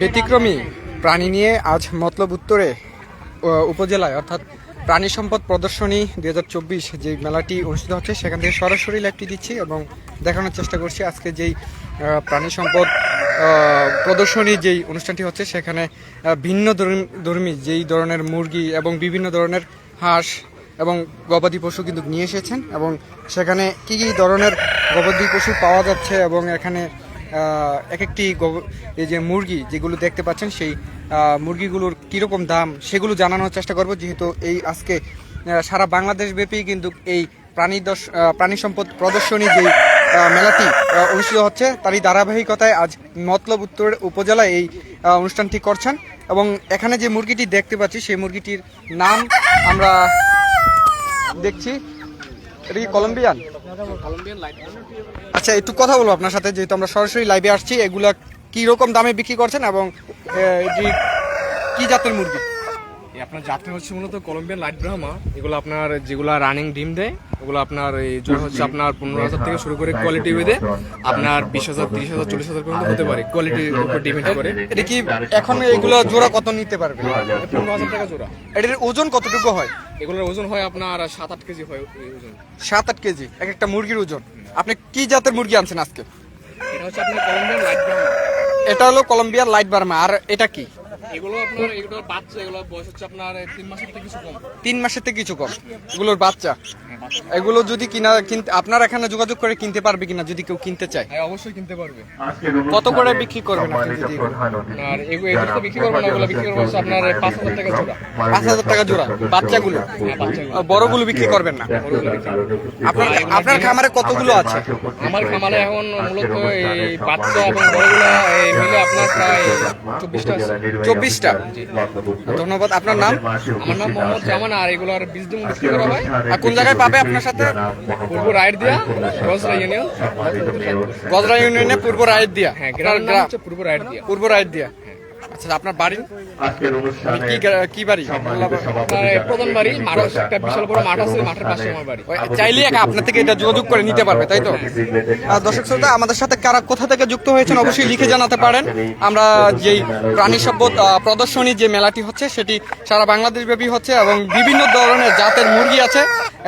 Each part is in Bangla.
ব্যতিক্রমী প্রাণী নিয়ে আজ মতলব উত্তরে উপজেলায়, অর্থাৎ প্রাণী সম্পদ প্রদর্শনী দুই হাজার চব্বিশ যে মেলাটি অনুষ্ঠিত হচ্ছে, সেখান থেকে সরাসরি লাইভটি দিচ্ছি এবং দেখানোর চেষ্টা করছি আজকে যেই প্রাণী সম্পদ প্রদর্শনী যেই অনুষ্ঠানটি হচ্ছে, সেখানে ভিন্ন ধর্ম- যেই ধরনের মুরগি এবং বিভিন্ন ধরনের হাঁস এবং গবাদি পশু কিন্তু নিয়ে এসেছেন এবং সেখানে কি কী ধরনের গবাদি পশু পাওয়া যাচ্ছে এবং এখানে এক একটি এই যে মুরগি যেগুলো দেখতে পাচ্ছেন সেই মুরগিগুলোর কীরকম দাম সেগুলো জানানোর চেষ্টা করব। যেহেতু এই আজকে সারা বাংলাদেশ ব্যাপী কিন্তু এই প্রাণী আহ, প্রাণী সম্পদ প্রদর্শনী যেই মেলাটি অনুষ্ঠিত হচ্ছে তারই ধারাবাহিকতায় আজ মতলব উত্তর উপজেলায় এই অনুষ্ঠানটি করছেন। এবং এখানে যে মুরগিটি দেখতে পাচ্ছি সেই মুরগিটির নাম আমরা দেখছি। এটা কি কলম্বিয়ান? আচ্ছা একটু কথা বলব আপনার সাথে, যেহেতু আমরা সরাসরি লাইভে আসছি। এগুলা কি রকম দামে বিক্রি করছেন এবং এটি কি জাতের মুরগি? আপনার যাত্রা হচ্ছে মূলত কলম্বিয়ান লাইট ব্রাহ্মা এগুলো আপনার যেগুলো রানিং ডিম দেয় ওগুলো আপনার এই জোর হচ্ছে আপনার পনেরো হাজার থেকে শুরু করে কোয়ালিটি বেঁধে আপনার বিশ হাজার তিরিশ হাজার চল্লিশ হাজার পর্যন্ত হতে পারে কোয়ালিটির উপর ডিপেন্ড করে। এটা কি এখন এগুলো জোড়া কত নিতে পারবে পনেরো হাজার টাকা জোড়া। এটার ওজন কতটুকু হয়? এগুলোর ওজন হয় আপনার সাত আট কেজি হয় ওজন। সাত আট কেজি এক একটা মুরগির ওজন। আপনি কি জাতের মুরগি আনছেন আজকে? এটা হচ্ছে আপনার কলম্বিয়ান লাইট ব্রাহ্মা এটা হলো কলম্বিয়ার লাইট বার্মা আর এটা কি? এগুলো আপনার এগুলোর বাচ্চা এগুলো বয়স হচ্ছে আপনার তিন মাসের থেকে কিছু কম। তিন মাসের থেকে কিছু কম। এগুলোর বাচ্চা। এগুলো যদি কিনা কিনতে আপনার এখানে যোগাযোগ করে কিনতে পারবে কিনা যদি কেউ কিনতে চায়? হ্যাঁ অবশ্যই কিনতে পারবে। কত করে বিক্রি করবেন আপনি যদি আর এগুলো এগুলো তো বিক্রি করব না বিক্রি আপনার পাঁচ হাজার টাকা জোড়া। পাঁচ হাজার টাকা জোড়া বাচ্চাগুলো? হ্যাঁ বড়গুলো বিক্রি করবেন না? আপনার আপনার খামারে কতগুলো আছে? আমার খামারে এখন মূলত এই বাচ্চা এবং বড়গুলা মিলে আপনার প্রায় চব্বিশটা আছে। চব্বিশটা ধন্যবাদ। আপনার নাম? আমার নাম মোহাম্মদ জামান আর এগুলোর বীজ দিন বিক্রি করা হয় আর কোন জায়গায় পাবে আপনার সাথে? পূর্ব রাইড দিয়া গজরা ইউনিয়ন গজরা ইউনিয়নে পূর্ব রায়ের দিয়া। হ্যাঁ গ্রাম। হচ্ছে পূর্ব রাইড দিয়া। পূর্ব রায়ের দিয়া। আচ্ছা আপনার বাড়ি? কি গ্রা- কি বাড়ি? আপনার প্রধান বাড়ি মাঠ একটা বিশাল বড় মাঠ আছে মাঠের পাশে আমার বাড়ি। চাইলে একা আপনার থেকে এটা যোগাযোগ করে নিতে পারবে তাই তো? দর্শক শ্রোতা আমাদের সাথে কারা কোথা থেকে যুক্ত হয়েছেন অবশ্যই লিখে জানাতে পারেন। আমরা যেই প্রাণী সম্পদ আহ, প্রদর্শনী যে মেলাটি হচ্ছে সেটি সারা বাংলাদেশ ব্যাপী হচ্ছে এবং বিভিন্ন ধরনের জাতের মুরগি আছে।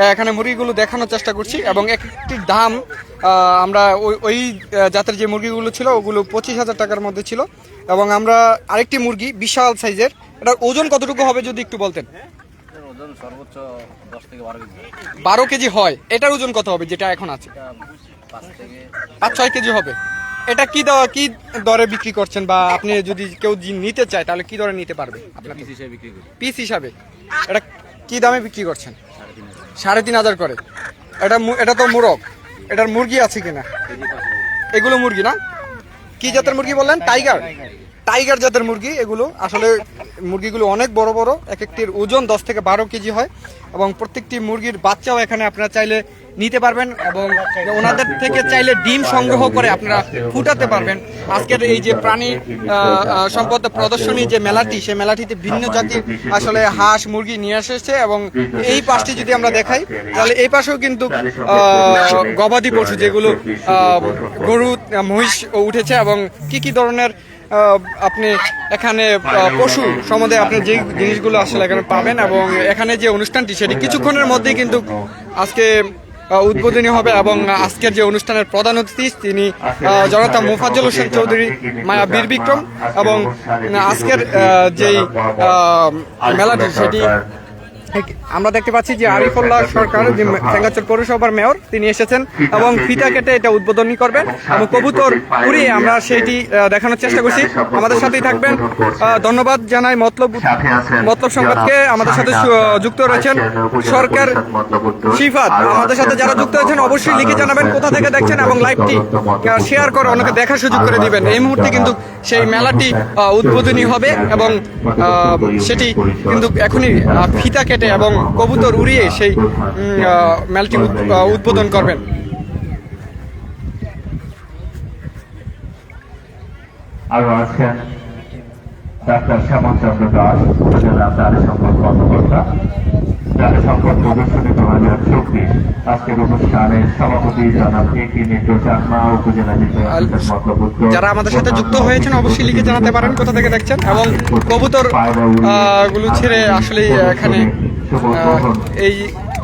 এখানে মুরগিগুলো দেখানোর চেষ্টা করছি এবং এক একটির দাম আমরা ওই ওই জাতের যে মুরগিগুলো ছিল ওগুলো পঁচিশ হাজার টাকার মধ্যে ছিল। এবং আমরা আরেকটি মুরগি বিশাল সাইজের। এটার ওজন কতটুকু হবে যদি একটু বলতেন? বারো কেজি। হয়। এটার ওজন কত হবে যেটা এখন আছে? পাঁচ ছয় কেজি হবে। এটা কি দেওয়া কি দরে বিক্রি করছেন? বা আপনি যদি কেউ নিতে চায় তাহলে কি দরে নিতে পারবে আপনার পিস হিসেবে বিক্রি পিস হিসাবে। এটা কি দামে বিক্রি করছেন? সাড়ে তিন হাজার। করে। এটা এটা তো মুরগ। এটার মুরগি আছে কিনা? এগুলো মুরগি না? কি জাতের মুরগি বললেন? টাইগার? টাইগার জাতের মুরগি এগুলো। আসলে মুরগিগুলো অনেক বড় বড়, এক একটির ওজন দশ থেকে বারো কেজি হয় এবং প্রত্যেকটি মুরগির বাচ্চাও এখানে আপনারা চাইলে নিতে পারবেন এবং ওনাদের থেকে চাইলে ডিম সংগ্রহ করে আপনারা ফুটাতে পারবেন। আজকের এই যে প্রাণী সম্পদ প্রদর্শনী যে মেলাটি, সেই মেলাটিতে ভিন্ন জাতির আসলে হাঁস, মুরগি নিয়ে এসেছে এবং এই পাশটি যদি আমরা দেখাই, তাহলে এই পাশেও কিন্তু গবাদি পশু যেগুলো গরু, মহিষ উঠেছে এবং কি কি ধরনের আপনি এখানে পশু সম্বন্ধে আপনি যে জিনিসগুলো আসলে এখানে পাবেন এবং এখানে যে অনুষ্ঠানটি, সেটি কিছুক্ষণের মধ্যেই কিন্তু আজকে উদ্বোধনী হবে এবং আজকের যে অনুষ্ঠানের প্রধান অতিথি তিনি জনতা মোফাজ্জল হোসেন চৌধুরী মায়া বীর বিক্রম এবং আজকের যেই মেলাটি সেটি আমরা দেখতে পাচ্ছি যে আরিফুল্লাহ সরকার যে পৌরসভার মেয়র তিনি এসেছেন এবং ফিতা কেটে এটা উদ্বোধনী করবেন এবং কবুতর উড়িয়ে আমরা সেইটি দেখানোর চেষ্টা করছি। আমাদের সাথেই থাকবেন। ধন্যবাদ জানাই মতলব মতলব সংবাদকে। আমাদের সাথে যুক্ত রয়েছেন সরকার শিফাত। আমাদের সাথে যারা যুক্ত আছেন অবশ্যই লিখে জানাবেন কোথা থেকে দেখছেন এবং লাইভটি শেয়ার করে অনেকে দেখার সুযোগ করে দিবেন। এই মুহূর্তে কিন্তু সেই মেলাটি উদ্বোধনী হবে এবং আহ, সেটি কিন্তু এখনই ফিতা কেটে এবং কবুতর উড়িয়ে সেই মেলাটি উদ্বোধন করবেন। আরও আছেন ডাক্তার শ্যামল চন্দ্র দাস উপজেলা সম্পদ কর্মকর্তা। সংসদ প্রদর্শনী দু হাজার চব্বিশ আজকের অনুষ্ঠানের সভাপতি জনাব এ চাকমা উপজেলা যারা আমাদের সাথে যুক্ত হয়েছেন অবশ্যই লিখে জানাতে পারেন কোথা থেকে দেখছেন। এবং কবুতরগুলো ছেড়ে আসলে এখানে এই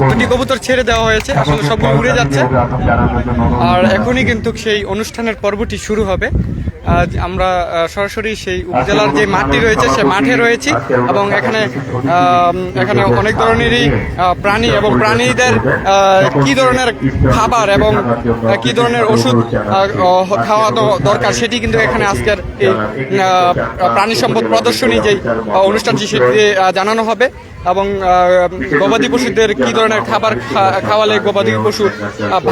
দুটি কবুতর ছেড়ে দেওয়া হয়েছে, আসলে সবগুলো উড়ে যাচ্ছে। আর এখনই কিন্তু সেই অনুষ্ঠানের পর্বটি শুরু হবে। আজ আমরা সরাসরি সেই উপজেলার যে মাঠটি রয়েছে, সে মাঠে রয়েছি এবং এখানে এখানে অনেক ধরনেরই প্রাণী এবং প্রাণীদের কি ধরনের খাবার এবং কি ধরনের ওষুধ খাওয়া দরকার সেটি কিন্তু এখানে আজকের এই প্রাণী সম্পদ প্রদর্শনী যেই অনুষ্ঠানটি সেটি জানানো হবে এবং গবাদি পশুদের কি ধরনের খাবার খাওয়ালে গবাদি পশু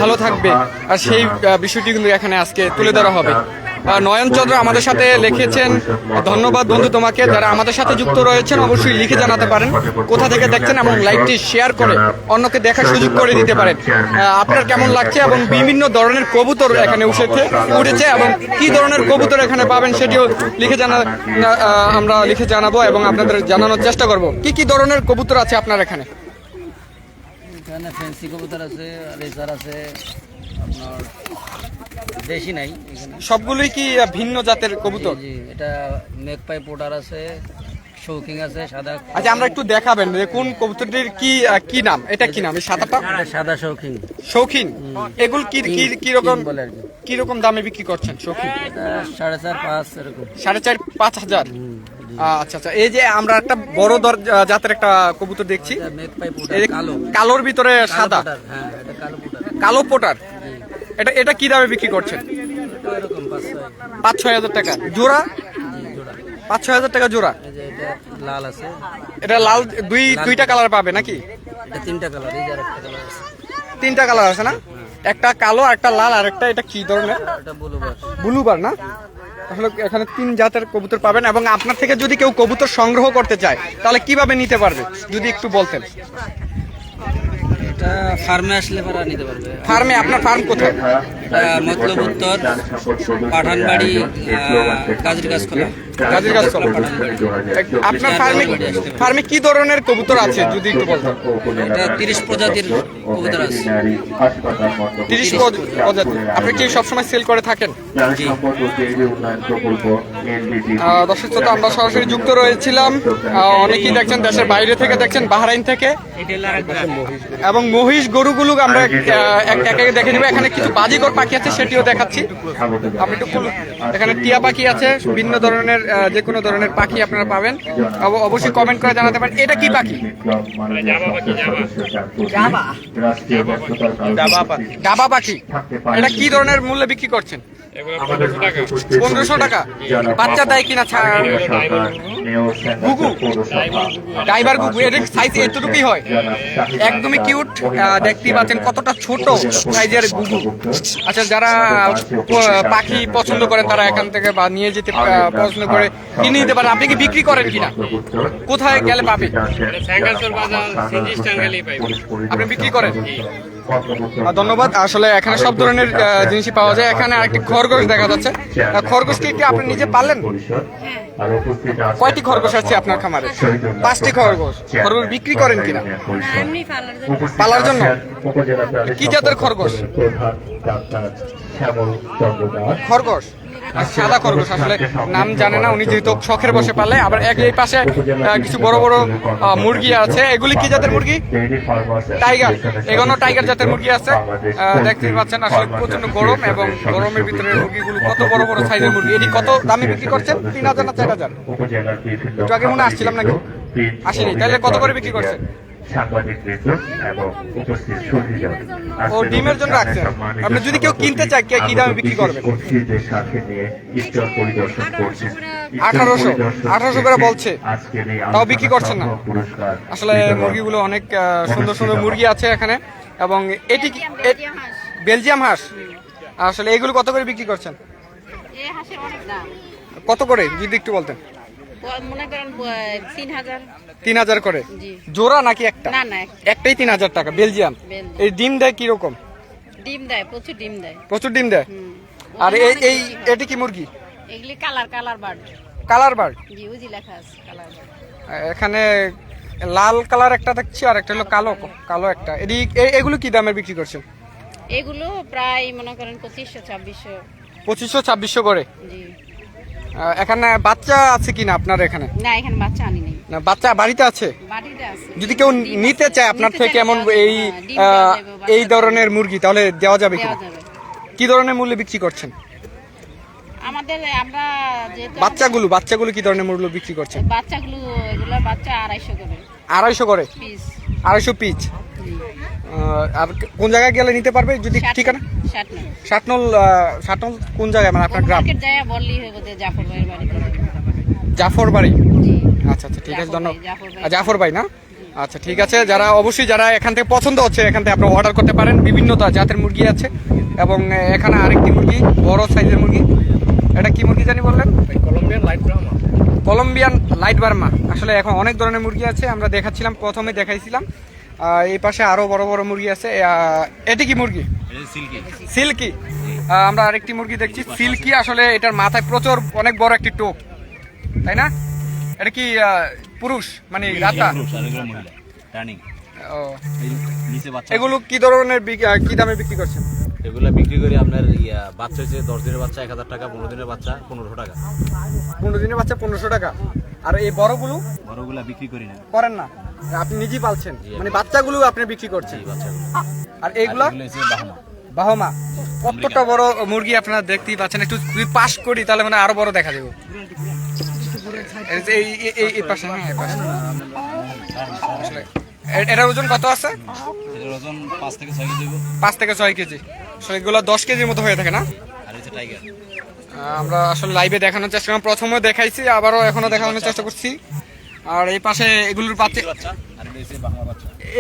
ভালো থাকবে, আর সেই বিষয়টি কিন্তু এখানে আজকে তুলে ধরা হবে। আহ, নয়ন চন্দ্র আমাদের সাথে লিখেছেন। ধন্যবাদ বন্ধু তোমাকে যারা আমাদের সাথে যুক্ত রয়েছেন অবশ্যই লিখে জানাতে পারেন। কোথা থেকে দেখছেন এবং লাইভটি শেয়ার করে অন্যকে দেখার সুযোগ করে দিতে পারেন। আপনার কেমন লাগছে এবং বিভিন্ন ধরনের কবুতর এখানে উঠেছে উঠেছে এবং কি ধরনের কবুতর এখানে পাবেন সেটিও লিখে জানা আমরা লিখে জানাব এবং আপনাদের জানানোর চেষ্টা করব। কি কি ধরনের কবুতর আছে আপনার এখানে? এখানে ফ্যান্সি কবুতর আছে রেসার আছে আপনার দেশি নাই সবগুলোই কি ভিন্ন জাতের কবুতর? জি এটা মেকপাই পোটার আছে শৌকিং আছে সাদা আচ্ছা আমরা একটু দেখাবেন যে কোন কবুতরটির কি কি নাম? এটা কি নাম? এই সাদাটা? সাদা শৌকিং শৌখিন এগুলো কি কি কি রকম বলে আর কি। রকম দামে বিক্রি করছেন শৌখিন এটা সাড়ে চার পাঁচ এরকম। সাড়ে চার পাঁচ হাজার? আচ্ছা আচ্ছা এই যে আমরা একটা বড় জাতের একটা কবুতর দেখছি। কালোর ভিতরে সাদা। হ্যাঁ কালো পোটার এটা এটা কি দামে বিক্রি করছেন? পাঁচ ছয় হাজার টাকা। জোড়া? পাঁচ ছয় হাজার টাকা জোড়া। এটা লাল আছে। এটা লাল দুই দুইটা কালার পাবে নাকি? তিনটা কালার তিনটা কালার আছে না? একটা কালো একটা লাল আর একটা এটা কি ধরনের? ব্লুবার না? তাহলে এখানে তিন জাতের কবুতর পাবেন এবং আপনার থেকে যদি কেউ কবুতর সংগ্রহ করতে চায় তাহলে কীভাবে নিতে পারবে? যদি একটু বলতেন। এটা ফার্মে আসলে পরে নিতে পারবে। ফার্মে আপনার ফার্ম কোথায়? মতলব উত্তর পাঠানবাড়ি কাজের কাজ খোলা। কাজের কাজ করা। আপনার ফার্মে ফার্মে কি ধরনের কবুতর আছে যদি একটু বলতেন? এটা তিরিশ প্রজাতির কবুতর আছে। তিরিশ প্রজাতি আপনি কি সবসময় সেল করে থাকেন? দর্শক শ্রোতা আমরা সরাসরি যুক্ত রয়েছিলাম। অনেকেই দেখছেন দেশের বাইরে থেকে দেখছেন বাহরাইন থেকে। এবং মহিষ গরুগুলো আমরা এক এক দেখে নিব। এখানে কিছু বাজিকর পাখি আছে সেটিও দেখাচ্ছি। আপনি একটু এখানে টিয়া পাখি আছে বিভিন্ন ধরনের যে কোনো ধরনের পাখি আপনারা পাবেন। অবশ্যই কমেন্ট করে জানাতে পারেন। এটা কি পাখি? ডাবা পাখি? এটা কি ধরনের মূল্যে বিক্রি করছেন? পনেরোশো টাকা। বাচ্চা দেয় কিনা গুগু। ড্রাইভার গুগু। এর সাইজ এতটুকুই হয়। একদমই কিউট দেখতেই পাচ্ছেন কতটা ছোট সাইজের গুগু। আচ্ছা যারা পাখি পছন্দ করেন তারা এখান থেকে বা নিয়ে যেতে পছন্দ করে কিনে নিতে পারেন। আপনি কি বিক্রি করেন কিনা? কোথায় গেলে পাবেন? আপনি বিক্রি করেন? ধন্যবাদ। আসলে এখানে সব ধরনের জিনিসই পাওয়া যায়। এখানে আরেকটি খরগোশ দেখা যাচ্ছে। খরগোশ কি আপনি নিজে পারলেন কয়টি খরগোশ আছে আপনার খামারে? পাঁচটি খরগোশ। খরগোশ বিক্রি করেন কিনা? পালার জন্য? কি জাতের খরগোশ? খরগোশ। সাদা খরগোশ আসলে নাম জানে না উনি যেহেতু শখের বসে পালে আবার এক এই পাশে কিছু বড় বড় মুরগি আছে। এগুলি কি জাতের মুরগি? টাইগার। এগুলো টাইগার জাতের মুরগি আছে। আহ, দেখতেই পাচ্ছেন আসলে প্রচণ্ড গরম এবং গরমের ভিতরে মুরগিগুলো কত বড় বড় সাইজের মুরগি। এটি কত দামে বিক্রি করছেন? তিন হাজার না চার হাজার? একটু আগে মনে আসছিলাম নাকি? আসেনি, তাহলে কত করে বিক্রি করছেন? সাংবাদিক বৃন্দ এবং উপস্থিত সুধীজন। ও, ডিমের জন্য রাখছেন। আপনি যদি কেউ কিনতে চায়, কে কি দামে বিক্রি করবেন? কর্মীদের সাথে নিয়ে স্টল পরিদর্শন করছেন। আঠারোশো, আঠারোশো করে বলছে। তাও বিক্রি করছেন না? আসলে মুরগিগুলো অনেক সুন্দর সুন্দর মুরগি আছে এখানে। এবং এটি বেলজিয়াম হাঁস। আসলে এগুলো কত করে বিক্রি করছেন? এই হাঁসের অনেক দাম। কত করে? যদি একটু বলতেন। মনে করেন তিন হাজার। তিন হাজার করে? জোড়া নাকি একটা? না না একটাই তিন হাজার টাকা বেলজিয়াম। এই ডিম দেয় কীরকম? ডিম দেয় প্রচুর ডিম দেয়। প্রচুর ডিম দেয়? আর এই এই এটি কি মুরগি? এগুলি colour colour bird. Colour bird? জি উজি লেখা আছে কালার বার্ড। এখানে লাল কালার একটা দেখছি আর একটা হলো কালো কালো একটা। এদিক এগুলো কি দামে বিক্রি করছেন? এগুলো প্রায় মনে করেন পঁচিশশো ছাব্বিশশো। পঁচিশশো ছাব্বিশশো করে? জি। এখানে বাচ্চা আছে কিনা আপনার এখানে? না এখানে বাচ্চা আনি নেই। না বাচ্চা বাড়িতে আছে? বাড়িতে আছে। যদি কেউ নিতে চায় আপনার থেকে এমন এই হ্যাঁ, এই ধরনের মুরগি তাহলে দেওয়া যাবে কিনা কি ধরনের মূল্যে বিক্রি করছেন? আমাদের আমরা বাচ্চাগুলো বাচ্চাগুলো কি ধরনের মূল্য বিক্রি করছেন? বাচ্চাগুলো এগুলো বাচ্চা আড়াইশো করে। আড়াইশো করে? পিস। আড়াইশো পিচ আর কোন জায়গায় গেলে নিতে পারবে যদি ঠিকানা? ষাটনল ষাটনল কোন জায়গায়? মানে আপনার গ্রাম? জাফর ভাইয়ের বাড়িতে জাফর বাড়ি? আচ্ছা আচ্ছা ঠিক আছে ধন্যবাদ। জাফর ভাই। না? আচ্ছা ঠিক আছে যারা অবশ্যই যারা এখান থেকে পছন্দ হচ্ছে এখান থেকে আপনারা অর্ডার করতে পারেন। বিভিন্ন জাতের মুরগি আছে এবং এখানে আরেকটি মুরগি বড় সাইজের মুরগি। এটা কি মুরগি জানি বললেন? Columbian light Brahma Columbian light Brahma আসলে এখন অনেক ধরনের মুরগি আছে আমরা দেখাচ্ছিলাম প্রথমে দেখাইছিলাম। এই পাশে আরও বড় বড় মুরগি আছে এটি কি মুরগি? সিল্কি? আমরা আরেকটি মুরগি দেখছি। সিল্কি আসলে এটার মাথায় প্রচুর অনেক বড় একটি টোপ তাই না? এটা কি পুরুষ? মানে রাতা বাচ্চা এগুলো কি ধরনের কি দামে বিক্রি করছেন? এগুলা বিক্রি করি আপনার বাচ্চা হচ্ছে দশ দিনের বাচ্চা এক হাজার টাকা পনেরো দিনের বাচ্চা পনেরোশো টাকা। পনেরো দিনের বাচ্চা পনেরোশো টাকা। আর এই বড়গুলো? বড়গুলা বিক্রি করি না। করেন না। আপনি নিজেই পালছেন। মানে বাচ্চাগুলো আপনি বিক্রি করছেন। আর এইগুলো? বাহামা কতটা বড় মুরগি আপনারা দেখতেই পাচ্ছেন? একটু যদি পাস করি তাহলে মানে আরও বড় দেখা যাবে। এই পাশে হ্যাঁ আসলে এটার ওজন কত আছে? ওজন পাঁচ থেকে ছয় কেজি পাঁচ থেকে ছয় কেজি। আসলে এগুলো দশ কেজির মতো হয়ে থাকে না? আমরা আসলে লাইভে দেখানোর চেষ্টা করলাম। প্রথমে দেখাইছি আবারও এখনও দেখানোর চেষ্টা করছি। আর এই পাশে এগুলোর বাচ্চা।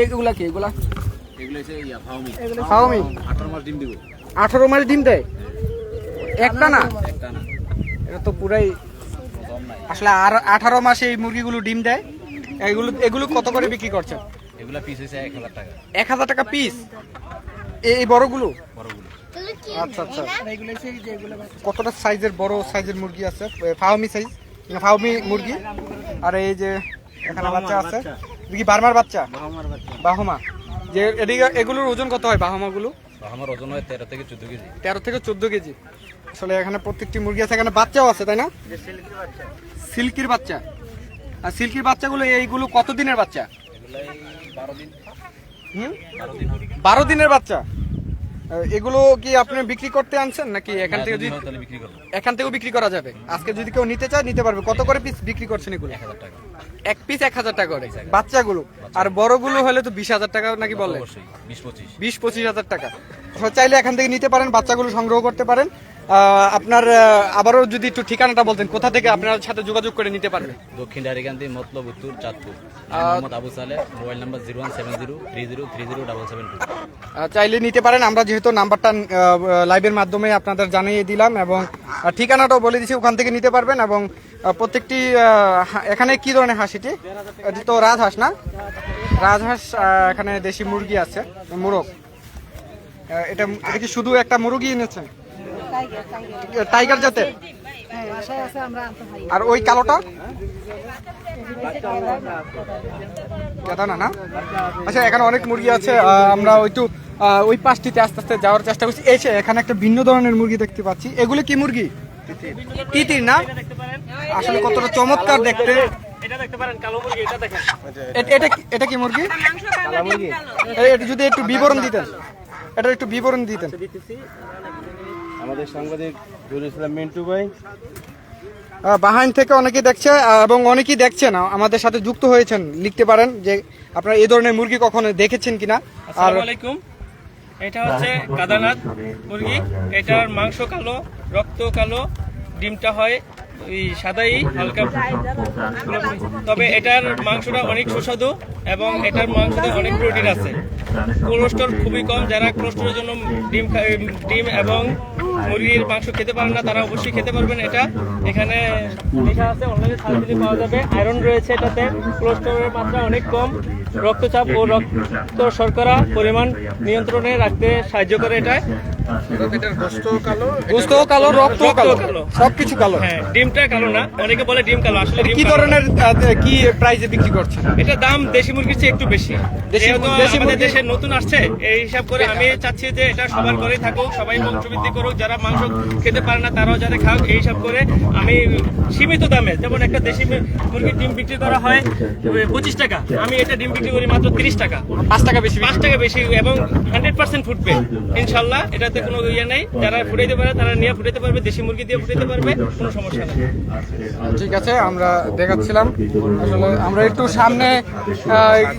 এগুলা কি? এগুলা এগুলো হচ্ছে ইয়া ফাউমি ফাউমি আঠারো মাস ডিম দিব। আঠারো মাস ডিম দেয়? একটা না? একটা না। এটা তো পুরাই আসলে আর আঠারো মাসে এই মুরগিগুলো ডিম দেয়? এগুলো এগুলো কত করে বিক্রি করছেন এগুলা পিস হচ্ছে এক হাজার টাকা। পিস এই বড়গুলো? বড়গুলো। আচ্ছা আচ্ছা। কতটা সাইজের বড় সাইজের মুরগি আছে? ফাউমি সাইজ ফাউমি মুরগি? আর এই যে এখানে বাচ্চা আছে। কি বার্মার বাচ্চা। বাহমা। যে এদিকে এগুলোর ওজন কত হয় বাহমাগুলো? বাহামার ওজন হয় তেরো থেকে চোদ্দ কেজি। তেরো থেকে চোদ্দ কেজি। আসলে এখানে প্রত্যেকটি মুরগি আছে এখানে বাচ্চাও আছে তাই না? সিল্কির বাচ্চা। আর সিল্কির বাচ্চাগুলো এইগুলো কত দিনের বাচ্চা? বারো দিনের বাচ্চা। এগুলো কি আপনি বিক্রি করতে আনছেন নাকি এখান থেকে যদি যদি হয় বিক্রি করব। এখান থেকেও বিক্রি করা যাবে। আজকে যদি কেউ নিতে চায় নিতে পারবে। কত করে পিস বিক্রি করছেন এগুলো? এক হাজার টাকা। এক পিস এক হাজার টাকা করে। বাচ্চাগুলো। আর বড়গুলো হলে তো বিশ হাজার টাকা নাকি বলে? বিশ পঁচিশ। হাজার টাকা। চাইলে এখান থেকে নিতে পারেন বাচ্চাগুলো সংগ্রহ করতে পারেন। আপনার আবারও যদি একটু ঠিকানাটা বলতেন কোথা থেকে আপনার সাথে যোগাযোগ করে নিতে পারবে? দক্ষিণ ডারিকান্দি মতলব উত্তর Chandpur. Mohammad Abu Saleh mobile number zero one seven zero three zero three zero double seven two. চাইলে নিতে পারেন আমরা যেহেতু নাম্বারটা লাইভের মাধ্যমে আপনাদের জানিয়ে দিলাম এবং ঠিকানাটাও বলে দিচ্ছি ওখান থেকে নিতে পারবেন এবং প্রত্যেকটি এখানে কি ধরনের হাঁস এটি? তো রাজহাঁস না? রাজহাঁস এখানে দেশি মুরগি আছে মোরগ। এটা এটা কি শুধু একটা মুরগি এনেছেন? টাইগার জাতের? আর ওই কালোটা? কেদা না না? আচ্ছা এখানে অনেক মুরগি আছে আমরা ওইটু আহ, ওই পাশটিতে আস্তে আস্তে যাওয়ার চেষ্টা করছি। এসে এখানে একটা ভিন্ন ধরনের মুরগি দেখতে পাচ্ছি। এগুলো কি মুরগি? তিতির না? আসলে কতটা চমৎকার দেখতে। এটা কি- এটা কি মুরগি? এটা যদি একটু বিবরণ দিতেন। এটা একটু বিবরণ দিতেন। আমাদের সাংবাদিক জুল ইসলাম মিন্টু ভাই। বাহাইন থেকে অনেকেই দেখছে এবং অনেকেই দেখছেন আমাদের সাথে যুক্ত হয়েছেন। লিখতে পারেন যে আপনারা এই ধরনের মুরগি কখনো দেখেছেন কিনা? আর আসসালামু আলাইকুম। এটা হচ্ছে কাদানাথ মুরগি। এটার মাংস কালো রক্ত কালো ডিমটা হয় ওই সাদাই হালকা তবে এটার মাংসটা অনেক সুস্বাদু এবং এটার মাংসতে অনেক প্রোটিন আছে। কোলেস্ট্রল খুবই কম যারা কোলেস্ট্রলের জন্য ডিম ডিম এবং মুরগির মাংস খেতে পারেন না তারা অবশ্যই খেতে পারবেন এটা। এখানে লেখা আছে অনলাইনে দিলে পাওয়া যাবে। আয়রন রয়েছে এটাতে কোলেস্টেরলের মাত্রা অনেক কম। রক্তচাপ ও রক্ত শর্করা পরিমাণ নিয়ন্ত্রণে রাখতে সাহায্য করে এটা গোস্ত কালো রক্ত কালো সবকিছু কালো। হ্যাঁ ডিমটা কালো না অনেকে বলে ডিম কালো আসলে কি ধরনের কি প্রাইসে বিক্রি করছেন? এটা দাম দেশি মুরগির চেয়ে একটু বেশি। দেশি- যেহেতু দেশি আমাদের দেশে নতুন আসছে এই হিসাব করে আমি চাচ্ছি যে এটা সবার ঘরেই থাকুক সবাই বংশবৃদ্ধি করুক যারা মাংস খেতে পারে না তারাও যাতে এই হিসাব করে আমি সীমিত দামে যেমন একটা দেশি মুরগির ডিম বিক্রি করা হয় পঁচিশ টাকা আমি এটা ডিম বিক্রি করি মাত্র তিরিশ টাকা। পাঁচ টাকা বেশি পাঁচ টাকা বেশি এবং হান্ড্রেড পার্সেন্ট ফুটবে ইনশাল্লাহ এটাতে কোনো ইয়ে নেই। যারা ফুটাইতে পারে তারা নিয়ে ফুটাইতে পারবে দেশি মুরগি দিয়ে ফুটাইতে পারবে কোনো সমস্যা নেই। ঠিক আছে আমরা দেখাচ্ছিলাম। আসলে আমরা একটু সামনে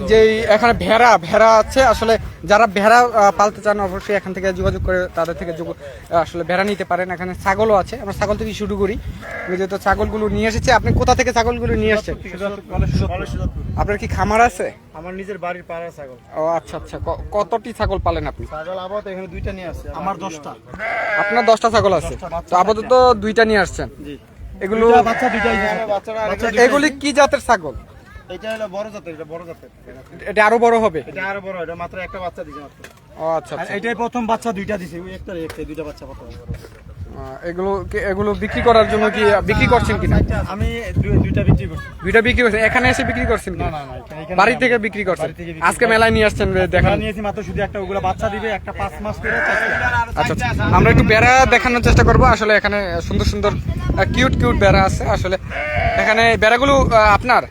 যে এখানে ভেড়া ভেড়া আছে। আসলে যারা ভেড়া পালতে চান অবশ্যই এখান থেকে যোগাযোগ করে তাদের থেকে যোগ- আসলে ভেড়া নিতে পারেন। এখানে ছাগলও আছে। আমরা ছাগল থেকে শুরু করি। যেহেতু ছাগলগুলো নিয়ে এসেছে আপনি কোথা থেকে ছাগলগুলো নিয়ে এসেছেন? আপনার কি খামার আছে? আমার নিজের বাড়ির পাড়া ছাগল। ও আচ্ছা আচ্ছা। ক- কতটি ছাগল পালেন আপনি? ছাগল আপাতত এখানে দুইটা নিয়ে আসছে। আমার দশটা। আপনার দশটা ছাগল আছে? তো আপাতত দুইটা নিয়ে আসছেন। এগুলো বাচ্চা বাচ্চারা বাচ্চা এগুলি কি জাতের ছাগল? এটা হলো বড় জাতের এটা বড় জাতের। এটা আরও বড় হবে? এটা আরও বড় এটা মাত্র একটা বাচ্চা দিছে মাত্র। ও আচ্ছা আচ্ছা। এটাই প্রথম বাচ্চা দুইটা দিছে। ওই একটা একটা দুইটা বাচ্চা প্রথম। এগুলো এগুলো বিক্রি করার জন্য কি বিক্রি করছেন কিনা? আমি দুই- দুইটা বিক্রি করছি। দুইটা বিক্রি করছেন? এখানে এসে বিক্রি করছেন না, না, এখানে বাড়ি থেকে বিক্রি করছেন? আজকে মেলায় নিয়ে আসছেন দেখান। আমরা নিয়েছি মাত্র শুধু একটা ওগুলা বাচ্চা দিবে একটা পাঁচ মাস করে আচ্ছা আচ্ছা। আমরা একটু বেড়া দেখানোর চেষ্টা করব। আসলে এখানে সুন্দর সুন্দর কিউট কিউট বেড়া আছে। আসলে এখানে বেড়াগুলো আপনার?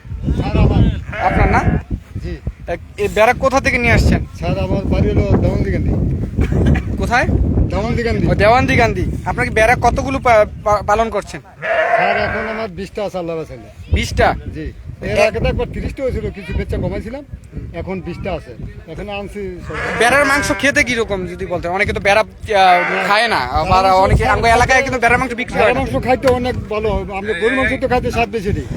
আপনার না? জি। এই বেড়া কোথা থেকে নিয়ে আসছেন? স্যার আমার বাড়ি হলো গান্ধী কোথায়? দেওয়ান্দি গান্ধী। আপনার কি বেড়া কতগুলো পালন করছেন? স্যার এখন আমার বিশটা আছে আল্লাহ বাসাইলে বিশটা? জি। এর আগে তো একবার তিরিশটা হয়েছিল কিছু বেচা কমাইছিলাম এখন বিশটা আছে। এখন আনছি বেড়ার মাংস খেতে কীরকম যদি বলতে অনেকে তো বেড়া খায় না। আবার অনেকে আঙ্গ এলাকায় কিন্তু বেড়ার মাংস বিক্রি হয় মাংস খাইতে অনেক ভালো আমরা গরুর মাংস তো খাইতে স্বাদ বেশি দিই।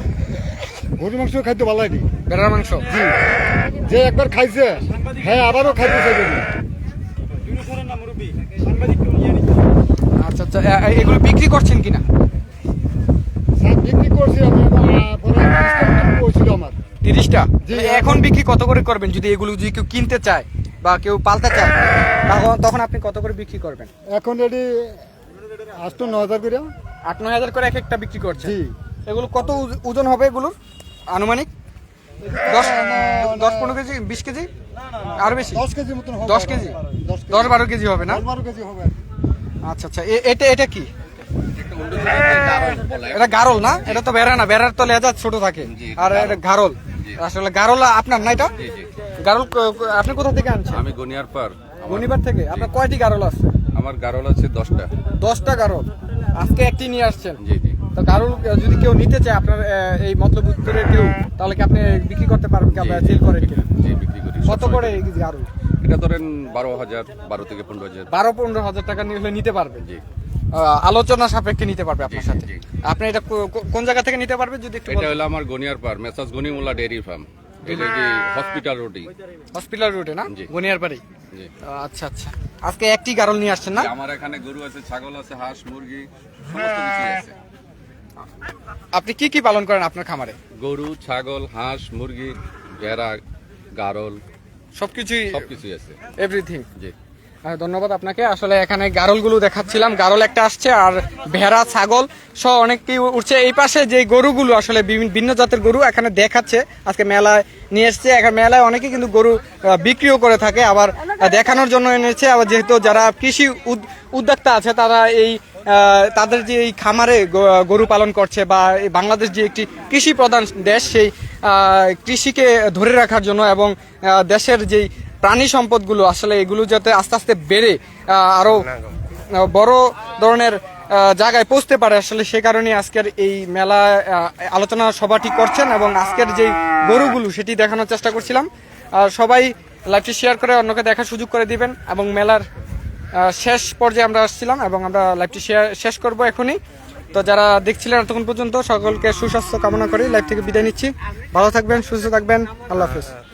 গরুর মাংস খাইতে ভালো দিই বেড়ার মাংস? যে একবার খাইছে হ্যাঁ আবারও খাইতে চাইবে না। আচ্ছা এগুলো বিক্রি করছেন কিনা? স্যার বিক্রি করছি আমার তিরিশটা এখন বিক্রি কত করে করবেন? যদি এগুলো যদি কেউ কিনতে চায় বা কেউ পালতে চায় তখন তখন আপনি কত করে বিক্রি করবেন? এখন এটি আষ্ট ন হাজার করে। আট নয় হাজার করে এক একটা বিক্রি করছে এগুলো কত ওজন হবে এগুলোর আনুমানিক? দশ দশ পনেরো কেজি? বিশ কেজি? আরও বেশি? দশ কেজি মতন দশ কেজি? দশ বারো কেজি হবে না? বারো কেজি হবে। আচ্ছা আচ্ছা। এটা এটা কি? এটা গারল না? এটা তো বেড়া না। বেড়ার তো লেজা ছোট থাকে। আর এটা গারল। আসলে গারল আপনার না এটা? গারল আপনি কোথা থেকে আনছেন? আমি গনিয়ার পার। গনিবার থেকে? আপনার কয়টি গারল আছে? আমার গারল আছে দশটা। দশটা গারল। আজকে একটি নিয়ে আসছেন? জি জি। তো গারল যদি কেউ নিতে চায় আপনার এই মতলব উত্তরের কেউ তাহলে কি আপনি বিক্রি করতে পারবেন কি আপনার সেল করেন জি বিক্রি করি। কত করে গারল? এটা ধরেন বারো হাজার বারো থেকে পনেরো হাজার। বারো পনেরো হাজার টাকা নিয়ে হলে নিতে পারবেন জি। আলোচনা সাপেক্ষে নিতে পারবে আপনার সাথে। আপনি এটা কোন জায়গা থেকে নিতে পারবে যদি একটু এটা হলো আমার গনিয়ার পার মেসাজ গনিমুল্লা ডেয়ারি ফার্ম। এটা কি হসপিটাল রোডই হসপিটাল রুটে না? জি। গনিয়ার বাড়ি জি। আচ্ছা আচ্ছা। আজকে একটি গারল নিয়ে আসছেন না? আমার এখানে গরু আছে ছাগল আছে হাঁস মুরগি সমস্ত কিছু আছে। আপনি কি কি পালন করেন আপনার খামারে? গরু ছাগল হাঁস মুরগি ভেড়া গারল। সবকিছুই সবকিছুই আছে। এভরিথিং জি। ধন্যবাদ আপনাকে। আসলে এখানে গারলগুলো দেখাচ্ছিলাম। গারল একটা আসছে আর ভেড়া ছাগল সহ অনেককেই উঠছে এই পাশে যে গরুগুলো আসলে বিভিন্ন ভিন্ন জাতের গরু এখানে দেখাচ্ছে। আজকে মেলায় নিয়ে এসছে। এখানে মেলায় অনেকে কিন্তু গরু বিক্রিও করে থাকে। আবার দেখানোর জন্য এনেছে। আবার যেহেতু যারা কৃষি উদ- উদ্যোক্তা আছে তারা এই তাদের যে এই খামারে গরু পালন করছে বা বাংলাদেশ যে একটি কৃষি প্রধান দেশ সেই কৃষিকে ধরে রাখার জন্য এবং দেশের যেই প্রাণী সম্পদগুলো, আসলে এগুলো যাতে আস্তে আস্তে বেড়ে আরও আরও বড় ধরনের জায়গায় পৌঁছতে পারে, আসলে সে কারণে আজকের এই মেলা আলোচনা সভাটি করছেন এবং আজকের যেই গরুগুলো, সেটি দেখানোর চেষ্টা করছিলাম। সবাই লাইভটি শেয়ার করে অন্যকে দেখার সুযোগ করে দিবেন এবং মেলার শেষ পর্যায়ে আমরা আসছিলাম এবং আমরা লাইভটি শেয়ার, শেষ করব এখনই। তো যারা দেখছিলেন এতক্ষণ পর্যন্ত, সকলকে সুস্বাস্থ্য কামনা করি। লাইভ থেকে বিদায় নিচ্ছি। ভালো থাকবেন, সুস্থ থাকবেন। আল্লাহ হাফিজ।